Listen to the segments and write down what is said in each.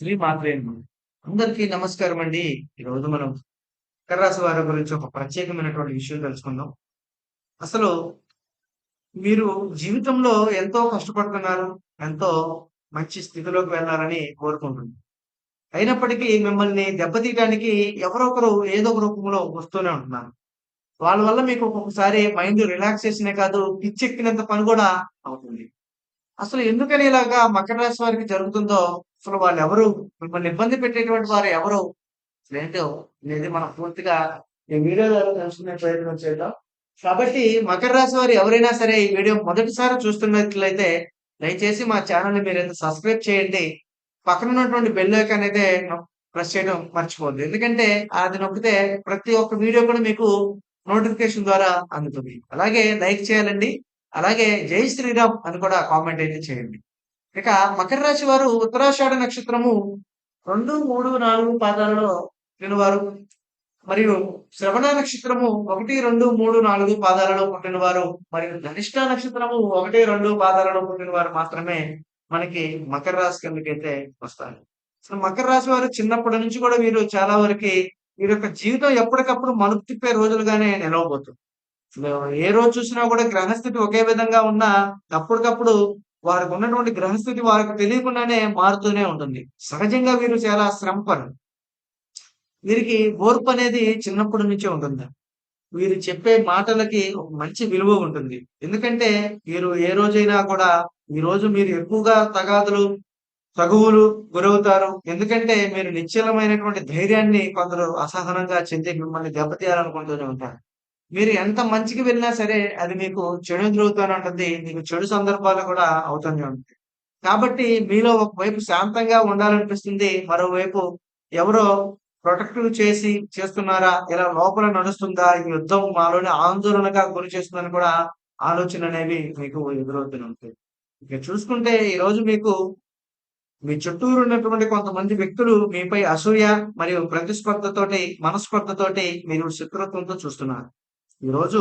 శ్రీ మాత్రే అందరికీ నమస్కారం అండి. ఈరోజు మనం మకర రాశి వారి గురించి ఒక ప్రత్యేకమైనటువంటి విషయం తెలుసుకుందాం. అసలు మీరు జీవితంలో ఎంతో కష్టపడుతున్నారు. ఎంతో మంచి స్థితిలోకి వెళ్ళాలని కోరుకుంటున్నారు. అయినప్పటికీ మిమ్మల్ని దెబ్బతీయడానికి ఎవరో ఒకరు ఏదో ఒక రూపంలో వస్తూనే ఉంటున్నారు. వాళ్ళ వల్ల మీకు ఒక్కొక్కసారి మైండ్ రిలాక్సేషనే కాదు పిచ్చెక్కినంత పని కూడా అవుతుంది. అసలు ఎందుకని ఇలాగా మకర రాశి వారికి జరుగుతుందో అసలు వాళ్ళెవరు? మిమ్మల్ని ఇబ్బంది పెట్టేటువంటి వారు ఎవరు? అసలేంటో అనేది మనం పూర్తిగా ఈ వీడియో ద్వారా తెలుసుకునే ప్రయత్నం చేద్దాం. కాబట్టి మకర రాశి వారు ఎవరైనా సరే ఈ వీడియో మొదటిసారి చూస్తున్నట్లయితే దయచేసి మా ఛానెల్‌ని మీరైతే సబ్స్క్రైబ్ చేయండి. పక్కన ఉన్నటువంటి బెల్ ఐకాన్ అయితే ప్రెస్ చేయడం మర్చిపోద్దు ఎందుకంటే అది నొక్కితే ప్రతి ఒక్క వీడియో కూడా మీకు నోటిఫికేషన్ ద్వారా అందుతుంది. అలాగే లైక్ చేయాలండి. అలాగే జై శ్రీరామ్ అని కూడా కామెంట్ అయితే చేయండి. ఇక మకర రాశి వారు ఉత్తరాషాఢ నక్షత్రము 2, 3, 4 పాదాలలో పుట్టినవారు. మరియు శ్రవణ నక్షత్రము 1, 2, 3, 4 పాదాలలో పుట్టినవారు. మరియు ధనిష్ట నక్షత్రము 1, 2 పాదాలలో పుట్టినవారు మాత్రమే మనకి మకర రాశి కిందకైతే వస్తారు. అసలు మకర రాశి వారు చిన్నప్పటి నుంచి కూడా వీరు చాలా వరకి వీరి యొక్క జీవితం ఎప్పటికప్పుడు మలుపు తిప్పే రోజులుగానే నిలవబోతుంది. ఏ రోజు చూసినా కూడా గ్రహస్థితి ఒకే విధంగా ఉన్నా అప్పటికప్పుడు వారికి ఉన్నటువంటి గ్రహస్థితి వారికి తెలియకుండానే మారుతూనే ఉంటుంది. సహజంగా వీరు చాలా శ్రమపరులు. వీరికి ఓర్పు అనేది చిన్నప్పటి నుంచే ఉంటుంది. వీరు చెప్పే మాటలకి ఒక మంచి విలువ ఉంటుంది. ఎందుకంటే వీరు ఏ రోజైనా కూడా ఈరోజు మీరు ఎక్కువగా తగాదులు, తగువులు గురవుతారు. ఎందుకంటే మీరు నిశ్చలమైనటువంటి ధైర్యాన్ని కొందరు అసహనంగా చెంది మిమ్మల్ని దెబ్బతీయాలనుకుంటూనే ఉంటారు. మీరు ఎంత మంచికి వెళ్ళినా సరే అది మీకు చెడు జరుగుతూనే ఉంటుంది. మీకు చెడు సందర్భాలు కూడా అవుతూనే ఉంటాయి. కాబట్టి మీలో ఒకవైపు శాంతంగా ఉండాలనిపిస్తుంది. మరోవైపు ఎవరో ప్రొటెక్టివ్ చేసి చేస్తున్నారా? ఇలా లోపల నడుస్తుందా? ఈ యుద్ధం మాలోని ఆందోళనగా గురి చేస్తుందని కూడా ఆలోచనలనేవి మీకు ఎదురవుతూనే ఉంటాయి. ఇక చూసుకుంటే ఈరోజు మీకు మీ చుట్టూరు ఉన్నటువంటి కొంతమంది వ్యక్తులు మీపై అసూయ మరియు ప్రతిస్పర్ధతోటి, మనస్పర్ధతోటి మీరు శత్రుత్వంతో చూస్తున్నారు. ఈరోజు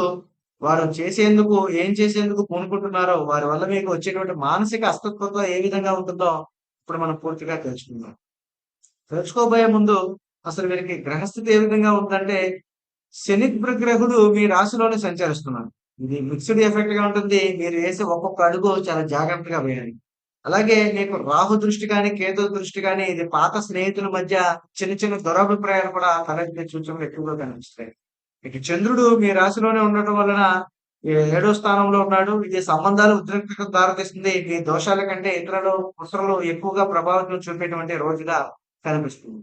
వారు చేసేందుకు ఏం చేసేందుకు పూనుకుంటున్నారో వారి వల్ల మీకు వచ్చేటువంటి మానసిక అస్తత్వత ఏ విధంగా ఉంటుందో ఇప్పుడు మనం పూర్తిగా తెలుసుకుందాం. తెలుసుకోబోయే ముందు అసలు వీరికి గ్రహస్థితి ఏ విధంగా ఉందంటే శని గ్రహుడు మీ రాశిలోనే సంచరిస్తున్నాడు ఇది మిక్స్డ్ ఎఫెక్ట్గా ఉంటుంది. మీరు వేసే ఒక్కొక్క అడుగు చాలా జాగ్రత్తగా వేయాలి. అలాగే మీకు రాహు దృష్టి కానీ కేతు దృష్టి కానీ ఇది పాత స్నేహితుల మధ్య చిన్న చిన్న దురభిప్రాయాలు కూడా తలెత్తే సూచనలు ఎక్కువగా కనిపిస్తాయి. ఇక చంద్రుడు మీ రాశిలోనే ఉండటం వలన ఏడో స్థానంలో ఉన్నాడు. ఇది సంబంధాలు ఉద్రిక్తకు దారితీస్తుంది. మీ దోషాల కంటే ఇతరులు కుట్రలు ఎక్కువగా ప్రభావితం చూపేటువంటి రోజుగా కనిపిస్తుంది.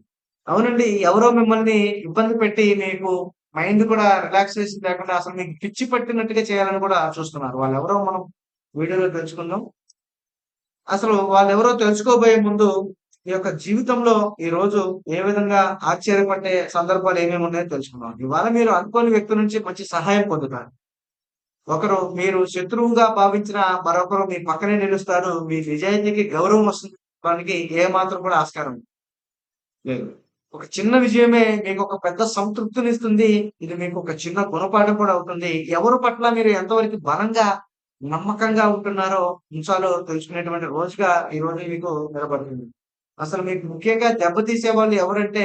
అవునండి ఎవరో మిమ్మల్ని ఇబ్బంది పెట్టి మీకు మైండ్ కూడా రిలాక్సేషన్ లేకుండా అసలు మీకు పిచ్చి పట్టినట్టుగా చేయాలని కూడా చూస్తున్నారు. వాళ్ళు ఎవరో మనం వీడియోలో తెలుసుకుందాం. అసలు వాళ్ళు ఎవరో తెలుసుకోబోయే ముందు ఈ యొక్క జీవితంలో ఈ రోజు ఏ విధంగా ఆశ్చర్యపడే సందర్భాలు ఏమేమి ఉన్నాయో తెలుసుకుందాం. ఇవాళ మీరు అనుకోని వ్యక్తి నుంచి మంచి సహాయం పొందుతారు. ఒకరు మీరు శత్రువుగా భావించిన మరొకరు మీ పక్కనే నిలుస్తారు. మీ నిజాయితీకి గౌరవం వస్తుంది. దానికి ఏ మాత్రం కూడా ఆస్కారం లేదు. ఒక చిన్న విజయమే మీకు ఒక పెద్ద సంతృప్తినిస్తుంది. ఇది మీకు ఒక చిన్న గుణపాఠం కూడా అవుతుంది. ఎవరి పట్ల మీరు ఎంతవరకు బలంగా, నమ్మకంగా ఉంటున్నారో ఉంచాలో తెలుసుకునేటువంటి రోజుగా ఈ రోజు మీకు నిలబడుతుంది. అసలు మీకు ముఖ్యంగా దెబ్బతీసే వాళ్ళు ఎవరంటే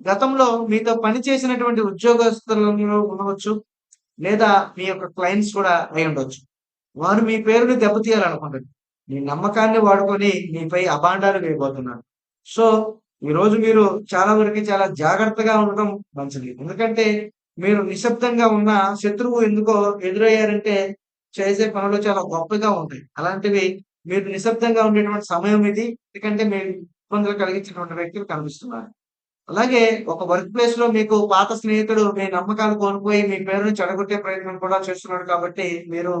గతంలో మీతో పని చేసినటువంటి ఉద్యోగస్తులలో ఉండవచ్చు. లేదా మీ యొక్క క్లయింట్స్ కూడా అయి ఉండొచ్చు. వారు మీ పేరుని దెబ్బతీయాలనుకుంటారు. మీ నమ్మకాన్ని వాడుకొని మీపై అభాండాలు వేయబోతున్నారు. సో ఈరోజు మీరు చాలా వరకు చాలా జాగ్రత్తగా ఉండడం మంచిది. ఎందుకంటే మీరు నిశ్శబ్దంగా ఉన్న శత్రువు ఎందుకో ఎదురయ్యారంటే చేసే పనులు చాలా గొప్పగా ఉంటాయి. అలాంటివి మీరు నిశ్శబ్దంగా ఉండేటువంటి సమయం ఇది. ఎందుకంటే మీరు ఇబ్బందులు కలిగించినటువంటి వ్యక్తులు కనిపిస్తున్నారు. అలాగే ఒక వర్క్ ప్లేస్లో మీకు పాత స్నేహితుడు మీ నమ్మకాలు కోల్పోయి మీ పేరును చెడగొట్టే ప్రయత్నం కూడా చేస్తున్నాడు కాబట్టి మీరు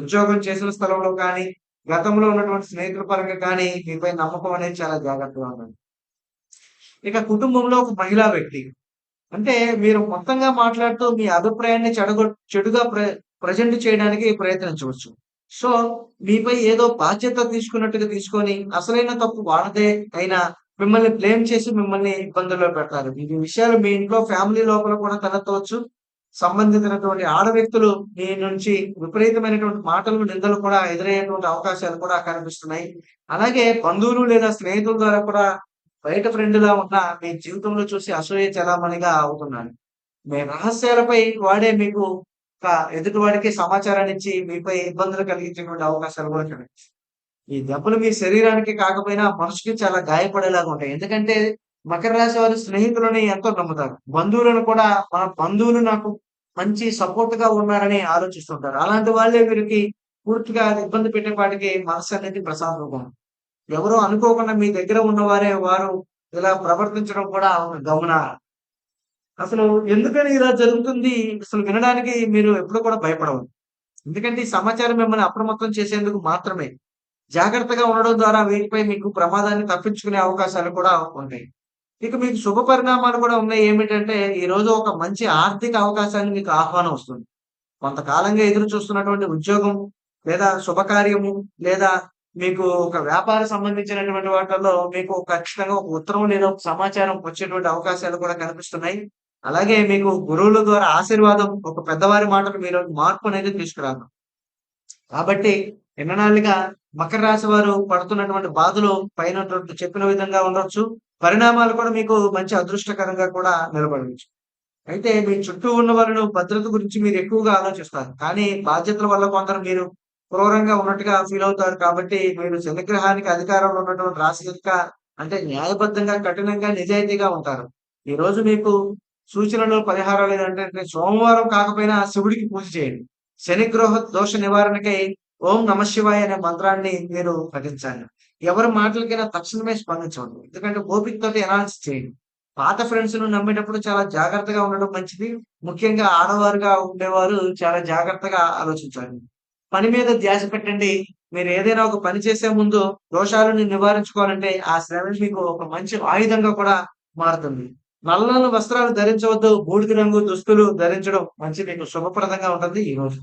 ఉద్యోగం చేసిన స్థలంలో కానీ, గతంలో ఉన్నటువంటి స్నేహితుల పరంగా కానీ మీపై నమ్మకం అనేది చాలా జాగ్రత్తగా ఉండాలి. ఇక కుటుంబంలో ఒక మహిళా వ్యక్తి. అంటే మీరు మొత్తంగా మాట్లాడుతూ మీ అభిప్రాయాన్ని చెడగొట్ చెడుగా ప్ర ప్రెజెంట్ చేయడానికి ప్రయత్నించవచ్చు. సో మీపై ఏదో బాధ్యత తీసుకున్నట్టుగా తీసుకొని అసలైన తప్పు వాళ్ళదే అయినా మిమ్మల్ని బ్లేమ్ చేసి మిమ్మల్ని ఇబ్బందుల్లో పెడతారు. ఈ విషయాలు మీ ఇంట్లో ఫ్యామిలీ లోపల కూడా తలెత్తవచ్చు. సంబంధించినటువంటి ఆడ వ్యక్తులు మీ నుంచి విపరీతమైనటువంటి మాటలు, నిందలు కూడా ఎదురయ్యేటువంటి అవకాశాలు కూడా కనిపిస్తున్నాయి. అలాగే బంధువులు లేదా స్నేహితుల ద్వారా కూడా బయట ఫ్రెండ్‌లా ఉన్న మీ జీవితంలో చూసి అసూయ చలామణిగా అవుతున్నాడు. మీ రహస్యాలపై వాడే మీకు ఒక సమాచారాన్ని ఇచ్చి మీపై ఇబ్బందులు కలిగించేటువంటి అవకాశాలు కూడా కనిపిస్తాయి. ఈ దెబ్బలు మీ శరీరానికి కాకపోయినా మనసుకి చాలా గాయపడేలాగా ఉంటాయి. ఎందుకంటే మకర రాశి వారి స్నేహితులని ఎంతో నమ్ముతారు. బంధువులను కూడా మన బంధువులు నాకు మంచి సపోర్ట్గా ఉన్నారని ఆలోచిస్తుంటారు. అలాంటి వాళ్ళే వీరికి పూర్తిగా ఇబ్బంది పెట్టేపాటికి మనసు అనేది ప్రశాంతంగా ఎవరో అనుకోకుండా మీ దగ్గర ఉన్నవారే వారు ఇలా ప్రవర్తించడం కూడా గమన గమనార్హం. అసలు ఎందుకని ఇలా జరుగుతుంది? అసలు వినడానికి మీరు ఎప్పుడు కూడా భయపడవద్దు. ఎందుకంటే ఈ సమాచారం మిమ్మల్ని అప్రమత్తం చేసేందుకు మాత్రమే. జాగ్రత్తగా ఉండడం ద్వారా వీటిపై మీకు ప్రమాదాన్ని తప్పించుకునే అవకాశాలు కూడా ఉంటాయి. ఇక మీకు శుభ పరిణామాలు కూడా ఉన్నాయి. ఏమిటంటే ఈరోజు ఒక మంచి ఆర్థిక అవకాశాన్ని మీకు ఆహ్వానం వస్తుంది. కొంతకాలంగా ఎదురు చూస్తున్నటువంటి ఉద్యోగం లేదా శుభకార్యము లేదా మీకు ఒక వ్యాపార సంబంధించినటువంటి వాటిల్లో మీకు ఖచ్చితంగా ఒక ఉత్తరం లేదా ఒక సమాచారం వచ్చేటువంటి అవకాశాలు కూడా కనిపిస్తున్నాయి. అలాగే మీకు గురువుల ద్వారా ఆశీర్వాదం ఒక పెద్దవారి మాటలు మీరు మార్పు అనేది తీసుకురాను. కాబట్టి ఎన్ననాళ్ళుగా మకర రాశి వారు పడుతున్నటువంటి బాధలు పైన చెప్పిన విధంగా ఉండొచ్చు. పరిణామాలు కూడా మీకు మంచి అదృష్టకరంగా కూడా నిలబడవచ్చు. అయితే మీ చుట్టూ ఉన్న వారిని భద్రత గురించి మీరు ఎక్కువగా ఆలోచిస్తారు. కానీ బాధ్యతల వల్ల కొందరు మీరు క్రూరంగా ఉన్నట్టుగా ఫీల్ అవుతారు కాబట్టి మీరు శనిగ్రహానికి అధికారంలో ఉన్నటువంటి రాశి యొక్క అంటే న్యాయబద్ధంగా, కఠినంగా, నిజాయితీగా ఉంటారు. ఈరోజు మీకు సూచనలు, పరిహారాలు ఏంటంటే సోమవారం కాకపోయినా శివుడికి పూజ చేయండి. శనిగ్రహ దోష నివారణకై ఓం నమఃశివాయ అనే మంత్రాన్ని మీరు పఠించాలి. ఎవరి మాటలకైనా తక్షణమే స్పందించవద్దు. ఎందుకంటే ఓపికతో అనాలిసిస్ చేయండి. పాత ఫ్రెండ్స్‌ను నమ్మేటప్పుడు చాలా జాగ్రత్తగా ఉండడం మంచిది. ముఖ్యంగా ఆడవారుగా ఉండేవారు చాలా జాగ్రత్తగా ఆలోచించాలి. పని మీద ధ్యాస పెట్టండి. మీరు ఏదైనా ఒక పని చేసే ముందు దోషాలను నివారించుకోవాలంటే ఆ శ్రమ మీకు ఒక మంచి ఆయుధంగా కూడా మారుతుంది. నల్లని వస్త్రాలు ధరించవద్దు. బూడిద రంగు దుస్తులు ధరించడం మంచి మీకు శుభప్రదంగా ఉంటుంది ఈ రోజు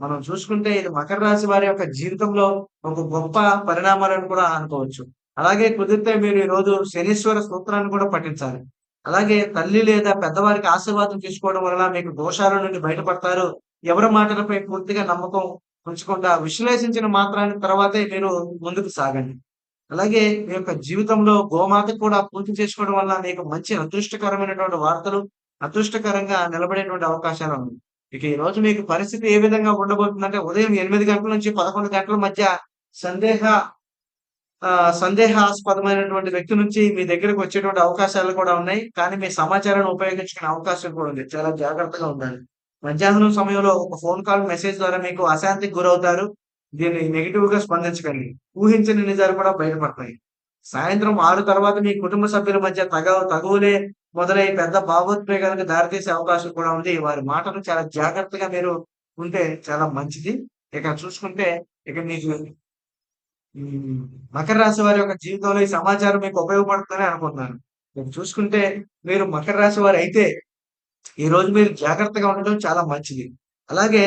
మనం చూసుకుంటే ఇది మకర రాశి వారి యొక్క జీవితంలో ఒక గొప్ప పరిణామాలను కూడా అనుకోవచ్చు. అలాగే కుదిరితే మీరు ఈరోజు శనీశ్వర స్తోత్రాన్ని కూడా పఠించాలి. అలాగే తల్లి లేదా పెద్దవారికి ఆశీర్వాదం తీసుకోవడం వలన మీకు దోషాల నుండి బయటపడతారు. ఎవరి మాటలపై పూర్తిగా నమ్మకం ఉంచకుండా విశ్లేషించిన మాత్రాన్ని తర్వాతే మీరు ముందుకు సాగండి. అలాగే మీ యొక్క జీవితంలో గోమాతకు కూడా పూజ చేసుకోవడం వల్ల మీకు మంచి అదృష్టకరమైనటువంటి వార్తలు, అదృష్టకరంగా నిలబడేటువంటి అవకాశాలు ఉన్నాయి. ఇక ఈ రోజు మీకు పరిస్థితి ఏ విధంగా ఉండబోతుందంటే ఉదయం ఎనిమిది గంటల నుంచి 11 గంటల మధ్య సందేహ సందేహాస్పదమైనటువంటి వ్యక్తి నుంచి మీ దగ్గరకు వచ్చేటువంటి అవకాశాలు కూడా ఉన్నాయి. కానీ మీ సమాచారాన్ని ఉపయోగించుకునే అవకాశం కూడా ఉంది. చాలా జాగ్రత్తగా ఉండాలి. మధ్యాహ్నం సమయంలో ఒక ఫోన్ కాల్, మెసేజ్ ద్వారా మీకు అశాంతికి గురవుతారు. దీన్ని నెగెటివ్‌గా స్పందించకండి. ఊహించని నిజాలు కూడా బయటపడతాయి. సాయంత్రం ఆరు తర్వాత మీ కుటుంబ సభ్యుల మధ్య తగ తగువులే మొదలై పెద్ద భావోద్వేగాలకు దారితీసే అవకాశం కూడా ఉంది. వారి మాటలు చాలా జాగ్రత్తగా మీరు ఉంటే చాలా మంచిది. ఇక చూసుకుంటే ఇక మీకు మకర రాశి వారి యొక్క జీవితంలో ఈ సమాచారం మీకు ఉపయోగపడుతుందని అనుకుంటున్నాను. మీరు చూసుకుంటే మీరు మకర రాశి వారైతే ఈరోజు మీరు జాగ్రత్తగా ఉండడం చాలా మంచిది. అలాగే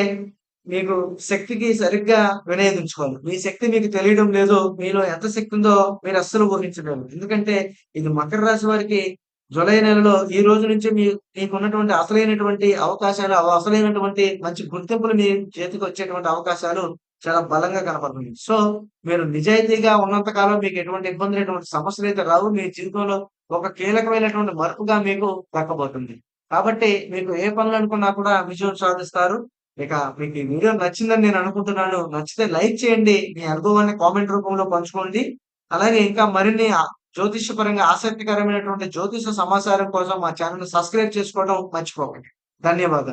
మీకు శక్తికి సరిగ్గా వినియోగించుకోవాలి. మీ శక్తి మీకు తెలియడం లేదు. మీలో ఎంత శక్తి ఉందో మీరు అస్సలు ఊహించలేరు. ఎందుకంటే ఇది మకర రాశి వారికి జులై నెలలో ఈ రోజు నుంచి మీ ఉన్నటువంటి అసలైనటువంటి అవకాశాలు, అసలైనటువంటి మంచి గుర్తింపులు మీ చేతికి వచ్చేటువంటి అవకాశాలు చాలా బలంగా కనపడుతుంది సో, మీరు నిజాయితీగా ఉన్నంత కాలం మీకు ఎటువంటి ఇబ్బందులు, ఎటువంటి అయితే రావు. మీ జీవితంలో ఒక కీలకమైనటువంటి మార్పుగా మీకు దక్కబోతుంది. కాబట్టి మీకు ఏ పనులు అనుకున్నా కూడా విజయం సాధిస్తారు. ఇక మీకు ఈ వీడియో నచ్చిందని నేను అనుకుంటున్నాను. నచ్చితే లైక్ చేయండి. మీ అనుభవాన్ని కామెంట్ రూపంలో పంచుకోండి. అలాగే ఇంకా మరిన్ని జ్యోతిష్యపరంగా ఆసక్తికరమైనటువంటి జ్యోతిష సమాచారం కోసం మా ఛానల్ సబ్స్క్రైబ్ చేసుకోవడం మర్చిపోకండి. ధన్యవాదాలు.